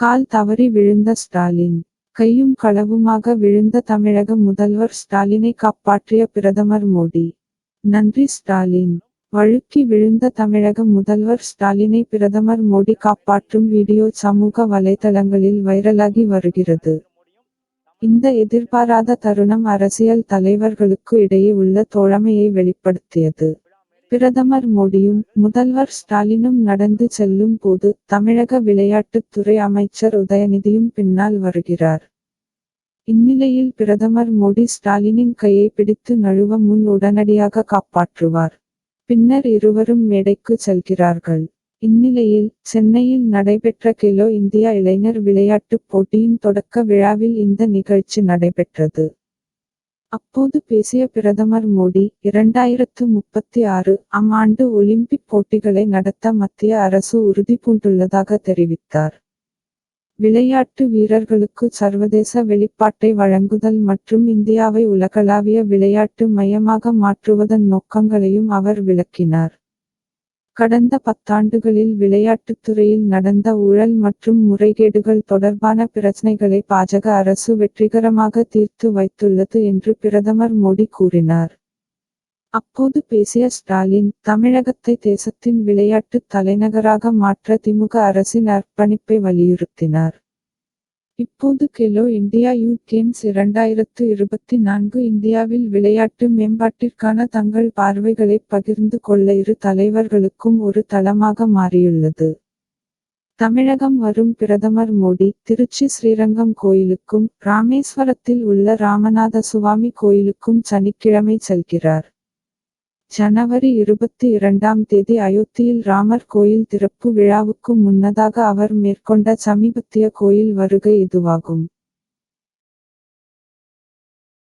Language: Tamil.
கால் தவறி விழுந்த ஸ்டாலின். கையும் களவுமாக விழுந்த தமிழக முதல்வர் ஸ்டாலினை காப்பாற்றிய பிரதமர் மோடி. நன்றி ஸ்டாலின். வழுக்கி விழுந்த தமிழக முதல்வர் ஸ்டாலினை பிரதமர் மோடி காப்பாற்றும் வீடியோ சமூக வலைதளங்களில் வைரலாகி வருகிறது. இந்த எதிர்பாராத தருணம் அரசியல் தலைவர்களுக்கு இடையே உள்ள தோழமையை வெளிப்படுத்தியது. பிரதமர் மோடியும் முதல்வர் ஸ்டாலினும் நடந்து செல்லும் போது தமிழக விளையாட்டுத்துறை அமைச்சர் உதயநிதியும் பின்னால் வருகிறார். இந்நிலையில் பிரதமர் மோடி ஸ்டாலினின் கையை பிடித்து நழுவ முன் உடனடியாக காப்பாற்றுவார். பின்னர் இருவரும் மேடைக்கு செல்கிறார்கள். இந்நிலையில் சென்னையில் நடைபெற்ற கிலோ இந்தியா இளைஞர் விளையாட்டுப் போட்டியின் தொடக்க விழாவில் இந்த நிகழ்ச்சி நடைபெற்றது. அப்போது பேசிய பிரதமர் மோடி இரண்டாயிரத்து முப்பத்தி ஆறு ஆம் ஆண்டு ஒலிம்பிக் போட்டிகளை நடத்த மத்திய அரசு உறுதிபூண்டுள்ளதாக தெரிவித்தார். விளையாட்டு வீரர்களுக்கு சர்வதேச வெளிப்பாட்டை வழங்குதல் மற்றும் இந்தியாவை உலகளாவிய விளையாட்டு மையமாக மாற்றுவதன் நோக்கங்களையும் அவர் விளக்கினார். கடந்த பத்தாண்டுகளில் விளையாட்டுத் துறையில் நடந்த ஊழல் மற்றும் முறைகேடுகள் தொடர்பான பிரச்சினைகளை பாஜக அரசு வெற்றிகரமாக தீர்த்து வைத்துள்ளது என்று பிரதமர் மோடி கூறினார். அப்போது பேசிய ஸ்டாலின் தமிழகத்தை தேசத்தின் விளையாட்டு தலைநகராக மாற்ற திமுக அரசின் அர்ப்பணிப்பை வலியுறுத்தினார். இப்போது கெலோ இந்தியா யூத் கேம்ஸ் இரண்டாயிரத்து இருபத்தி நான்கு இந்தியாவில் விளையாட்டு மேம்பாட்டிற்கான தங்கள் பார்வைகளை பகிர்ந்து கொள்ள இரு தலைவர்களுக்கும் ஒரு தளமாக மாறியுள்ளது. தமிழகம் வரும் பிரதமர் மோடி திருச்சி ஸ்ரீரங்கம் கோயிலுக்கும் ராமேஸ்வரத்தில் உள்ள ராமநாத சுவாமி கோயிலுக்கும் சனிக்கிழமை செல்கிறார். ஜனவரி இருபத்தி இரண்டாம் தேதி அயோத்தியில் ராமர் கோயில் திறப்பு விழாவுக்கு முன்னதாக அவர் மேற்கொண்ட சமீபத்திய கோயில் வருகை இதுவாகும்.